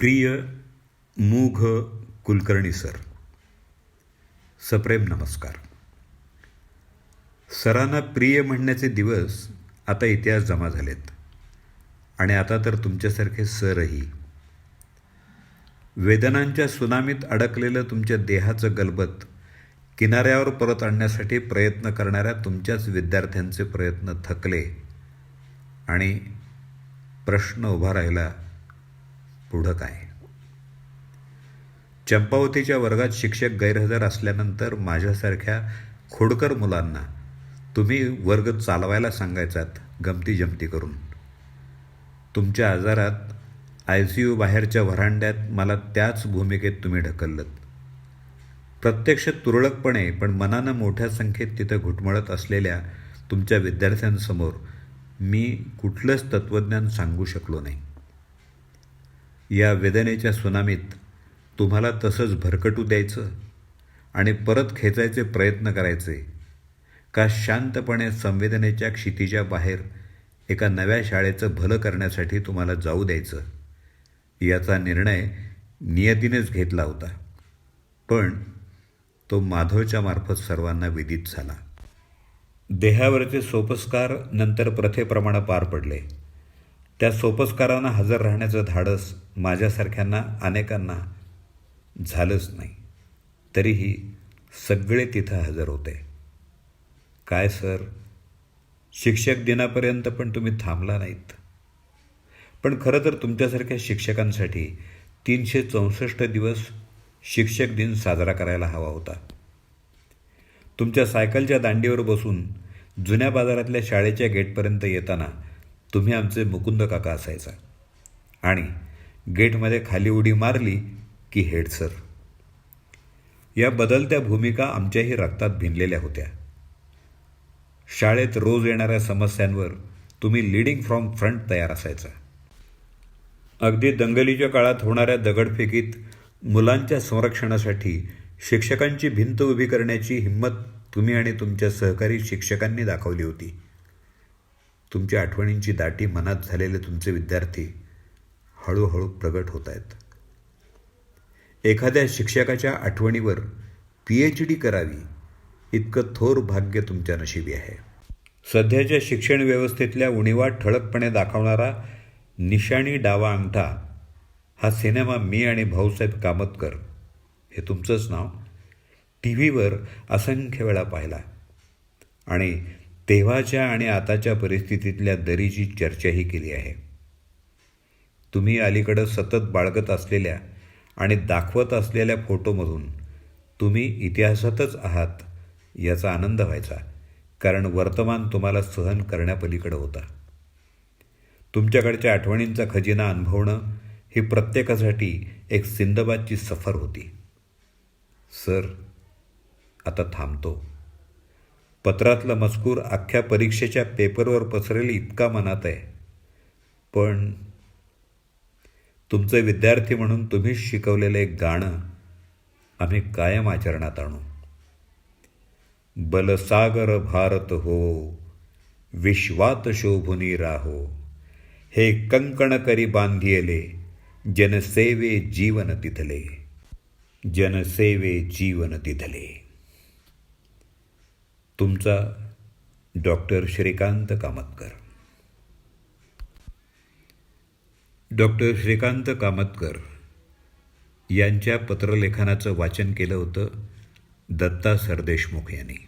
प्रिय मूघ कुलकर्णी सर सप्रेम नमस्कार. सरांना प्रिय म्हणण्याचे दिवस आता इतिहास जमा झालेत. आणि आता तर तुमच्यासारखे सरही. वेदनांच्या सुनामीत अडकलेलं तुमच्या देहाचं गलबत किनाऱ्यावर परत आणण्यासाठी प्रयत्न करणाऱ्या तुमच्याच विद्यार्थ्यांचे प्रयत्न थकले आणि प्रश्न उभा राहिला पुढं काय? चंपावतीच्या वर्गात शिक्षक गैरहजर असल्यानंतर माझ्यासारख्या खोडकर मुलांना तुम्ही वर्ग चालवायला सांगायचात गमती जमती करून. तुमच्या आजारात आय सी यू बाहेरच्या व्हरांड्यात मला त्याच भूमिकेत तुम्ही ढकललं प्रत्यक्ष तुरळकपणे पण मनानं मोठ्या संख्येत तिथं घुटमळत असलेल्या तुमच्या विद्यार्थ्यांसमोर मी कुठलंच तत्त्वज्ञान सांगू शकलो नाही. या वेदनेच्या सुनामीत तुम्हाला तसंच भरकटू द्यायचं आणि परत खेचायचे प्रयत्न करायचे का शांतपणे संवेदनेच्या क्षितीच्या बाहेर एका नव्या शाळेचं भलं करण्यासाठी तुम्हाला जाऊ द्यायचं? याचा निर्णय नियतीनेच घेतला होता. पण तो माधवच्या मार्फत सर्वांना विदित झाला. देहावरचे सोपस्कार नंतर प्रथेप्रमाणे पार पडले. त्या सोपस्कारांना हजर राहण्याचं धाडस माझ्यासारख्यांना अनेकांना झालंच नाही. तरीही सगळे तिथं हजर होते. काय सर? शिक्षक दिनापर्यंत पण तुम्ही थांबला नाहीत. पण खरं तर तुमच्यासारख्या शिक्षकांसाठी तीनशे चौसष्ट दिवस शिक्षक दिन साजरा करायला हवा होता. तुमच्या सायकलच्या दांडीवर बसून जुन्या बाजारातल्या शाळेच्या गेटपर्यंत येताना तुम्ही आमचे मुकुंद काका असायचा. आणि गेटमध्ये खाली उडी मारली की हेड सर. या बदलत्या भूमिका आमच्याही रक्तात भिनलेल्या होत्या. शाळेत रोज येणाऱ्या समस्यांवर तुम्ही लिडिंग फ्रॉम फ्रंट तयार असायचा. अगदी दंगलीच्या काळात होणाऱ्या दगडफेकीत मुलांच्या संरक्षणासाठी शिक्षकांची भिंत उभी करण्याची हिंमत तुम्ही आणि तुमच्या सहकारी शिक्षकांनी दाखवली होती. तुमच्या आठवणींची दाटी मनात झालेले तुमचे विद्यार्थी हळूहळू प्रगट होत आहेत एखाद्या शिक्षकाच्या आठवणीवर पी एच डी करावी इतकं थोर भाग्य तुमच्या नशिबी आहे. सध्याच्या शिक्षण व्यवस्थेतल्या उणीवा ठळकपणे दाखवणारा निशाणी डावा अंगठा हा सिनेमा मी आणि भाऊसाहेब कामतकर हे तुमचंच नाव. टी व्हीवर असंख्य वेळा पाहिला. आणि तेव्हाच्या आणि आताच्या परिस्थितीतल्या दरीची चर्चाही केली आहे. तुम्ही अलीकडं सतत बाळगत असलेल्या आणि दाखवत असलेल्या फोटोमधून तुम्ही इतिहासातच आहात याचा आनंद व्हायचा कारण वर्तमान तुम्हाला सहन करण्यापलीकडं होता. तुमच्याकडच्या आठवणींचा खजिना अनुभवणं ही प्रत्येकासाठी एक सिंदबादची सफर होती. सर आता थांबतो. पत्रातला मजकूर अख्ख्या परीक्षेच्या पेपरवर पसरेल इतका मनात आहे. पण तुमचे विद्यार्थी म्हणून तुम्हीच शिकवलेलं एक गाणं आम्ही कायम आचरणात आणू. बलसागर भारत हो विश्वात शोभुनी राहो. हे कंकण करी बांधियले जनसेवे जीवन तिथले. जनसेवे जीवन तिथले. तुमचा डॉक्टर श्रीकांत कामतकर. डॉक्टर श्रीकांत कामतकर यांच्या पत्रलेखनाचं वाचन केलं होतं दत्ता सरदेशमुख यांनी.